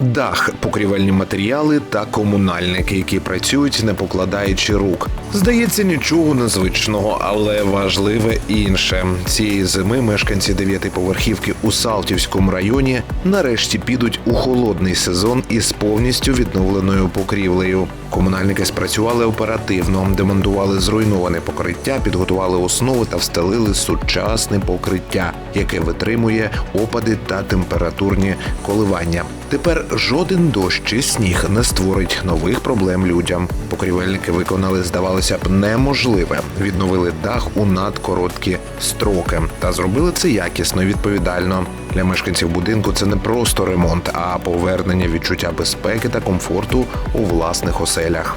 Дах, покрівельні матеріали та комунальники, які працюють, не покладаючи рук. Здається, нічого незвичного, але важливе інше. Цієї зими мешканці дев'ятиповерхівки у Салтівському районі нарешті підуть у холодний сезон із повністю відновленою покрівлею. Комунальники спрацювали оперативно, демонтували зруйноване покриття, підготували основи та встелили сучасне покриття, яке витримує опади та температурні коливання. Тепер жоден дощ чи сніг не створить нових проблем людям. Покрівельники виконали, здавалося б, неможливе. Відновили дах у надкороткі строки та зробили це якісно і відповідально. Для мешканців будинку це не просто ремонт, а повернення відчуття безпеки та комфорту у власних оселях.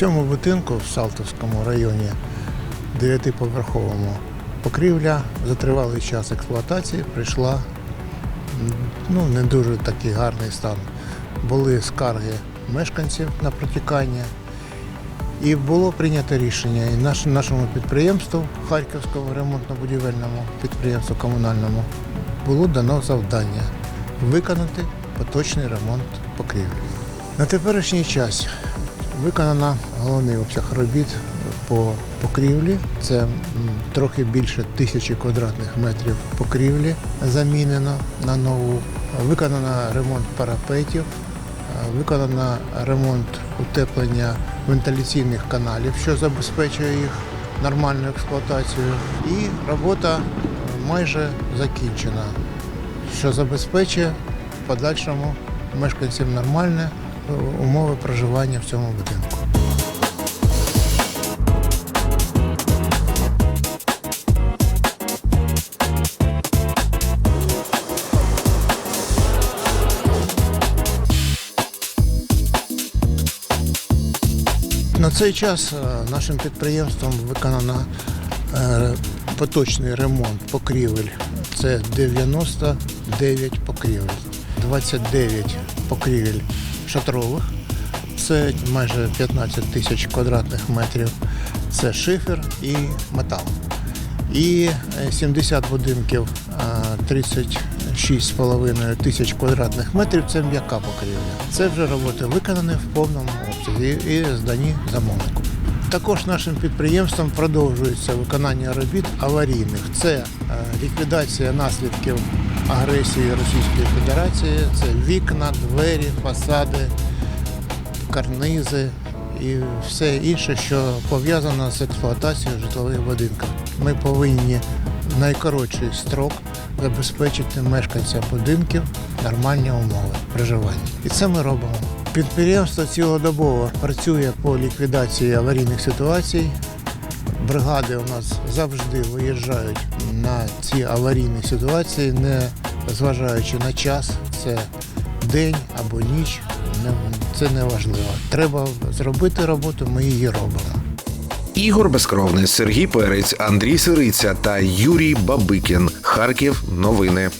Цьому будинку в Салтовському районі, дев'ятиповерховому, покрівля за тривалий час експлуатації прийшла ну, не дуже такий гарний стан. Були скарги мешканців на протікання. І було прийнято рішення і наш, нашому підприємству, Харківському ремонтно-будівельному підприємству комунальному, було дано завдання виконати поточний ремонт покрівлі. На теперішній час виконано головний обсяг робіт по покрівлі. Це трохи більше тисячі квадратних метрів покрівлі замінено на нову. Виконано ремонт парапетів, е, виконано ремонт утеплення вентиляційних каналів, що забезпечує їх нормальну експлуатацію. І робота е, майже закінчена, що забезпечує в подальшому мешканцям нормальне умови проживання в цьому будинку. На цей час е, нашим підприємством виконано е, поточний ремонт покрівель. Це 99 покрівель, 29 покрівель шатрових, це майже 15 тисяч квадратних метрів. Це шифер і метал. І е, 70 будинків, е, 36,5 тисяч квадратних метрів це м'яка покрівля. Це вже роботи виконані в повному обсязі і здані замовнику. Також нашим підприємством продовжується виконання робіт аварійних. Це е, ліквідація наслідків агресії Російської Федерації, це вікна, двері, фасади, карнизи і все інше, що пов'язано з експлуатацією житлових будинків. Ми повинні в найкоротший строк забезпечити мешканцям будинків нормальні умови проживання. І це ми робимо. Підприємство цілодобово працює по ліквідації аварійних ситуацій. Бригади у нас завжди виїжджають на ці аварійні ситуації, не зважаючи на час, це день або ніч. Це не важливо. Треба зробити роботу, ми її робимо. Ігор Безкровний, Сергій Перець, Андрій Сириця та Юрій Бабикін. Харків. Новини.